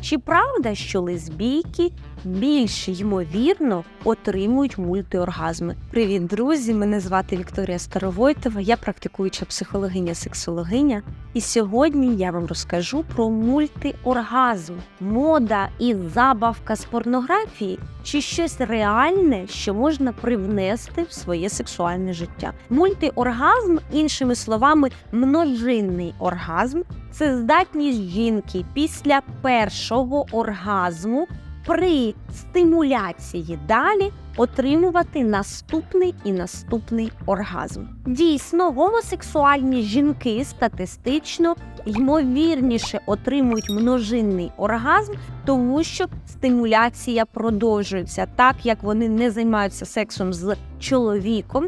Чи правда, що лесбійки більш ймовірно отримують мультиоргазми? Привіт, друзі! Мене звати Вікторія Старовойтова, я практикуюча психологиня-сексологиня. І сьогодні я вам розкажу про мультиоргазм, мода і забавка з порнографії, чи щось реальне, що можна привнести в своє сексуальне життя. Мультиоргазм, іншими словами, множинний оргазм це здатність жінки після першого оргазму при стимуляції далі отримувати наступний і наступний оргазм. Дійсно, гомосексуальні жінки статистично ймовірніше отримують множинний оргазм, тому що стимуляція продовжується, так як вони не займаються сексом з чоловіком.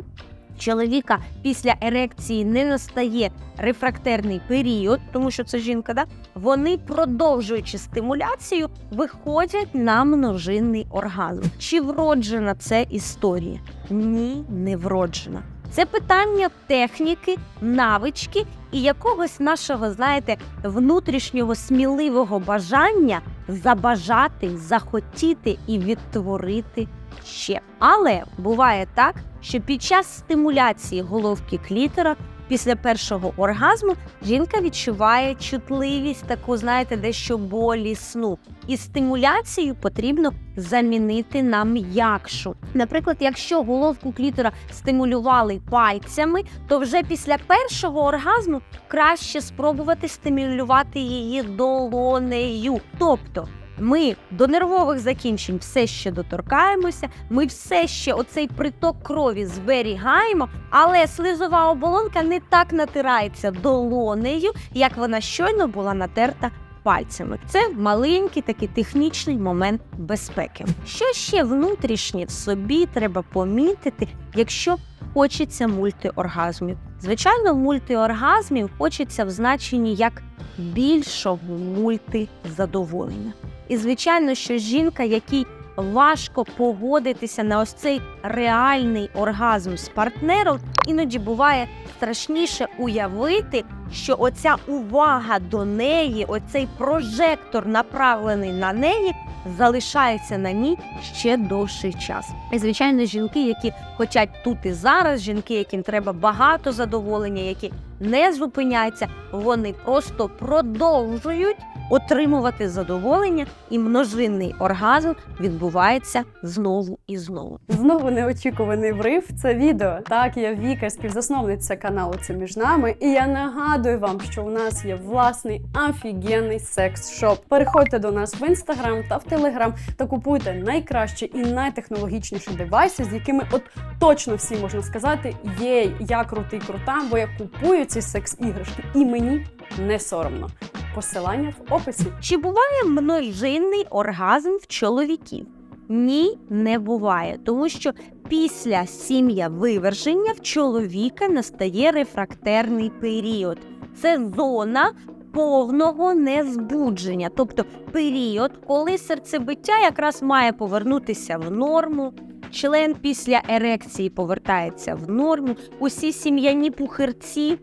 Чоловіка після ерекції не настає рефрактерний період, тому що це жінка, да? вони, продовжуючи стимуляцію, виходять на множинний оргазм. Чи вроджена це історія? Ні, не вроджена. Це питання техніки, навички і якогось нашого, знаєте, внутрішнього сміливого бажання забажати, захотіти і відтворити ще. Але буває так, що під час стимуляції головки клітора після першого оргазму жінка відчуває чутливість, таку, знаєте, дещо болісну. І стимуляцію потрібно замінити на м'якшу. Наприклад, якщо головку клітора стимулювали пальцями, то вже після першого оргазму краще спробувати стимулювати її долонею. Тобто ми до нервових закінчень все ще доторкаємося, ми все ще оцей приток крові зберігаємо, але слизова оболонка не так натирається долонею, як вона щойно була натерта пальцями. Це маленький такий технічний момент безпеки. Що ще внутрішнє в собі треба помітити, якщо хочеться мультиоргазмів? Звичайно, мультиоргазмів хочеться в значенні як більшого мультизадоволення. І звичайно, що жінка, якій важко погодитися на ось цей реальний оргазм з партнером, іноді буває страшніше уявити, що оця увага до неї, оцей прожектор, направлений на неї, залишається на ній ще довший час. І звичайно, жінки, які хочуть тут і зараз, жінки, яким треба багато задоволення, які не зупиняються, вони просто продовжують отримувати задоволення, і множинний оргазм відбувається знову і знову. Знову неочікуваний врив. Це відео. Так, я Віка, співзасновниця каналу Це між нами. І я нагадую вам, що у нас є власний офігенний секс-шоп. Переходьте до нас в інстаграм та в телеграм та купуйте найкращі і найтехнологічніші девайси, з якими от точно всі можна сказати: єй, я крутий крута, бо я купую ці секс-іграшки, і мені не соромно. Посилання в описі. Чи буває множинний оргазм в чоловіків? Ні, не буває, тому що після сім'я виверження в чоловіка настає рефрактерний період. Це зона повного незбудження, тобто період, коли серцебиття якраз має повернутися в норму. Член після ерекції повертається в норму. Усі сім'яні пухирці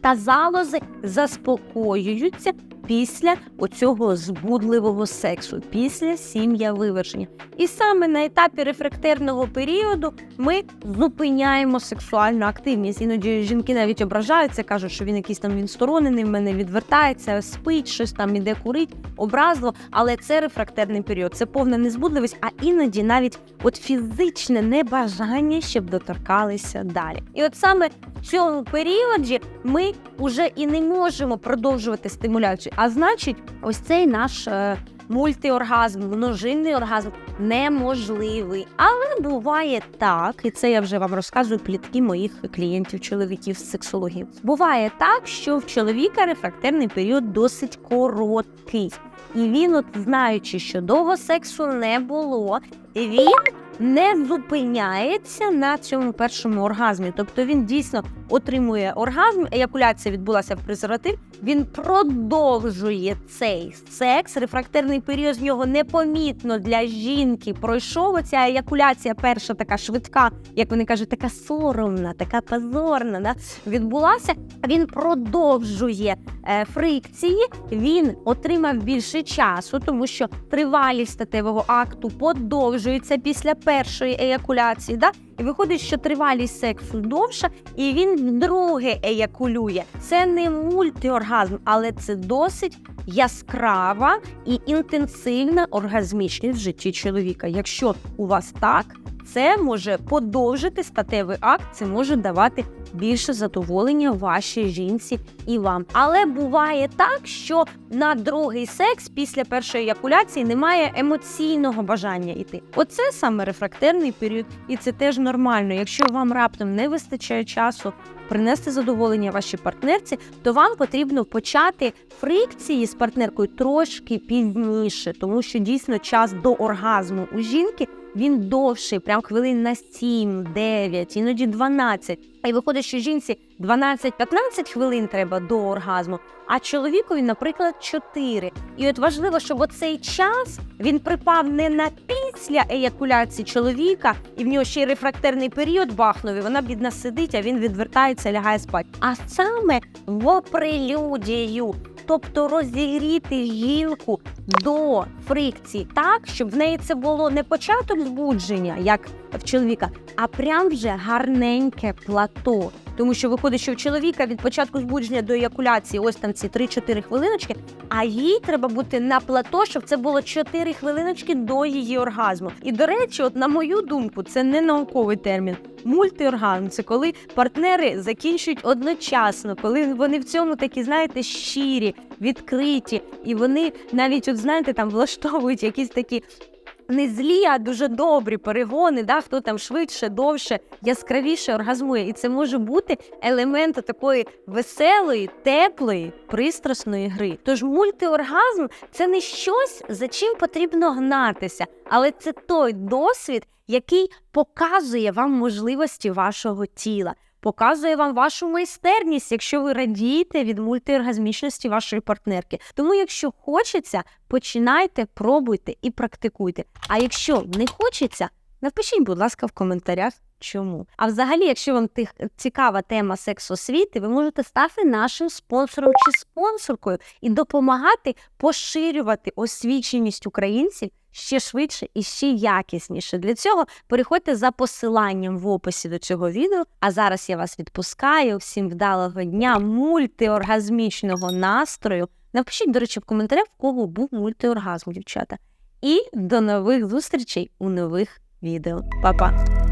та залози заспокоюються після оцього збудливого сексу, після сім'я виверження. І саме на етапі рефрактерного періоду ми зупиняємо сексуальну активність. Іноді жінки навіть ображаються, кажуть, що він якийсь там відсторонений, в мене відвертається, спить, щось там іде курить, образливо. Але це рефрактерний період, це повна незбудливість, а іноді навіть от фізичне небажання, щоб доторкалися далі. І от саме цьому періоді ми вже і не можемо продовжувати стимуляцію. А значить, ось цей наш е, мультиоргазм, множинний оргазм неможливий. Але буває так, і це я вже вам розказую плітки моїх клієнтів, чоловіків з сексології. Буває так, що в чоловіка рефрактерний період досить короткий. І він, от знаючи, що довго сексу не було, він не зупиняється на цьому першому оргазмі. Тобто він дійсно отримує оргазм, еякуляція відбулася в презерватив, він продовжує цей секс. Рефрактерний період з нього непомітно для жінки пройшов. Оця еякуляція перша така швидка, як вони кажуть, така соромна, така позорна. Да? Відбулася. Він продовжує е, фрикції. Він отримав більше часу, тому що тривалість статевого акту подовжується після першої еякуляції. Да? І виходить, що тривалість сексу довша, і він вдруге еякулює. Це не мультиоргазм, але це досить яскрава і інтенсивна оргазмічність в житті чоловіка. Якщо у вас так, це може подовжити статевий акт, це може давати більше задоволення вашій жінці і вам. Але буває так, що на другий секс після першої еякуляції немає емоційного бажання йти. Оце саме рефрактерний період, і це теж нормально. Якщо вам раптом не вистачає часу принести задоволення вашій партнерці, то вам потрібно почати фрикції з партнеркою трошки пізніше, тому що дійсно час до оргазму у жінки він довший, прям хвилин на 7, 9, іноді 12. І виходить, що жінці 12-15 хвилин треба до оргазму, а чоловікові, наприклад, 4. І от важливо, щоб оцей час він припав не на після еякуляції чоловіка, і в нього ще й рефрактерний період бахнув, і вона бідна сидить, а він відвертається, лягає спати. А саме в прелюдію. Тобто розігріти жінку до фрикції так, щоб в неї це було не початок збудження, як в чоловіка, а прям вже гарненьке плато. Тому що виходить, що в чоловіка від початку збудження до еякуляції ось там ці 3-4 хвилиночки, а їй треба бути на плато, щоб це було 4 хвилиночки до її оргазму. І до речі, от на мою думку, це не науковий термін. Мультиоргазм це коли партнери закінчують одночасно, коли вони в цьому такі, знаєте, щирі, відкриті, і вони навіть, от знаєте, там влаштовують якісь такі. Не злі, а дуже добрі перегони, да, хто там швидше, довше, яскравіше оргазмує. І це може бути елемент такої веселої, теплої, пристрасної гри. Тож мультиоргазм це не щось, за чим потрібно гнатися, але це той досвід, який показує вам можливості вашого тіла. Показує вам вашу майстерність, якщо ви радієте від мультиоргазмічності вашої партнерки. Тому, якщо хочеться, починайте, пробуйте і практикуйте. А якщо не хочеться, напишіть, будь ласка, в коментарях. Чому? А взагалі, якщо вам тих цікава тема сексосвіти, ви можете стати нашим спонсором чи спонсоркою і допомагати поширювати освіченість українців ще швидше і ще якісніше. Для цього переходьте за посиланням в описі до цього відео. А зараз я вас відпускаю. Всім вдалого дня, мультиоргазмічного настрою. Напишіть, до речі, в коментарях, в кого був мультиоргазм, дівчата. І до нових зустрічей у нових відео. Па-па!